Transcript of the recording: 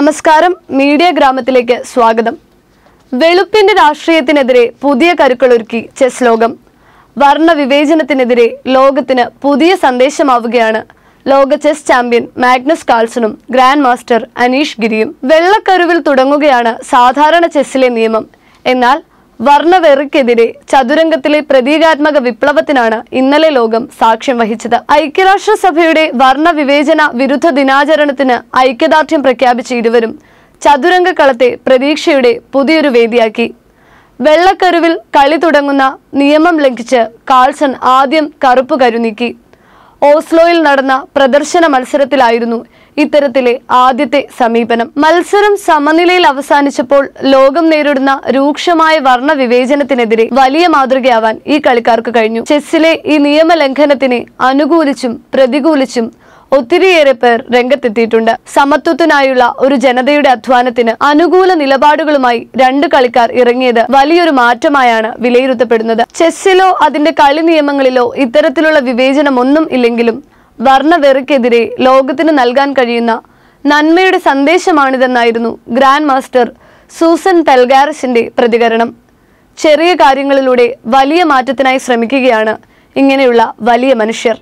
നമസ്കാരം. മീഡിയ ഗ്രാമത്തിലേക്ക് സ്വാഗതം. വെളുപ്പിന്റെ രാഷ്ട്രീയത്തിനെതിരെ പുതിയ കരുക്കളൊരുക്കി ചെസ് ലോകം വർണ വിവേചനത്തിനെതിരെ ലോകത്തിന് പുതിയ സന്ദേശമാവുകയാണ്. ലോക ചെസ് ചാമ്പ്യൻ മാഗ്നസ് കാൾസണും ഗ്രാൻഡ് മാസ്റ്റർ അനീഷ് ഗിരിയും. വെള്ളക്കരുവിൽ തുടങ്ങുകയാണ് സാധാരണ ചെസ്സിലെ നിയമം. എന്നാൽ വർണവെറിക്കെതിരെ ചതുരംഗത്തിലെ പ്രതീകാത്മക വിപ്ലവത്തിനാണ് ഇന്നലെ ലോകം സാക്ഷ്യം വഹിച്ചത്. ഐക്യരാഷ്ട്രസഭയുടെ വർണവിവേചന വിരുദ്ധ ദിനാചരണത്തിന് ഐക്യദാർഢ്യം പ്രഖ്യാപിച്ച ഇരുവരും ചതുരംഗക്കളത്തെ പ്രതീക്ഷയുടെ പുതിയൊരു വേദിയാക്കി. വെള്ളക്കരുവിൽ കളി തുടങ്ങുന്ന നിയമം ലംഘിച്ച് കാൾസൺ ആദ്യം കറുപ്പ് കരുനീക്കി. ഓസ്ലോയിൽ നടന്ന പ്രദർശന മത്സരത്തിലായിരുന്നു ഇത്തരത്തിലെ ആദ്യത്തെ സമീപനം. മത്സരം സമനിലയിൽ അവസാനിച്ചപ്പോൾ ലോകം നേരിടുന്ന രൂക്ഷമായ വർണ വിവേചനത്തിനെതിരെ വലിയ മാതൃകയാവാൻ ഈ കളിക്കാർക്ക് കഴിഞ്ഞു. ചെസ്സിലെ ഈ നിയമലംഘനത്തിനെ അനുകൂലിച്ചും പ്രതികൂലിച്ചും ഒത്തിരിയേറെ പേർ രംഗത്തെത്തിയിട്ടുണ്ട്. സമത്വത്തിനായുള്ള ഒരു ജനതയുടെ അധ്വാനത്തിന് അനുകൂല നിലപാടുകളുമായി രണ്ട് കളിക്കാർ ഇറങ്ങിയത് വലിയൊരു മാറ്റമായാണ് വിലയിരുത്തപ്പെടുന്നത്. ചെസ്സിലോ അതിന്റെ കളി നിയമങ്ങളിലോ ഇത്തരത്തിലുള്ള വിവേചനമൊന്നും ഇല്ലെങ്കിലും വർണവെറിക്കെതിരെ ലോകത്തിന് നൽകാൻ കഴിയുന്ന നന്മയുടെ സന്ദേശമാണിതെന്നായിരുന്നു ഗ്രാൻഡ് മാസ്റ്റർ സൂസൻ തെൽഗാരസിന്റെ പ്രതികരണം. ചെറിയ കാര്യങ്ങളിലൂടെ വലിയ മാറ്റത്തിനായി ശ്രമിക്കുകയാണ് ഇങ്ങനെയുള്ള വലിയ മനുഷ്യർ.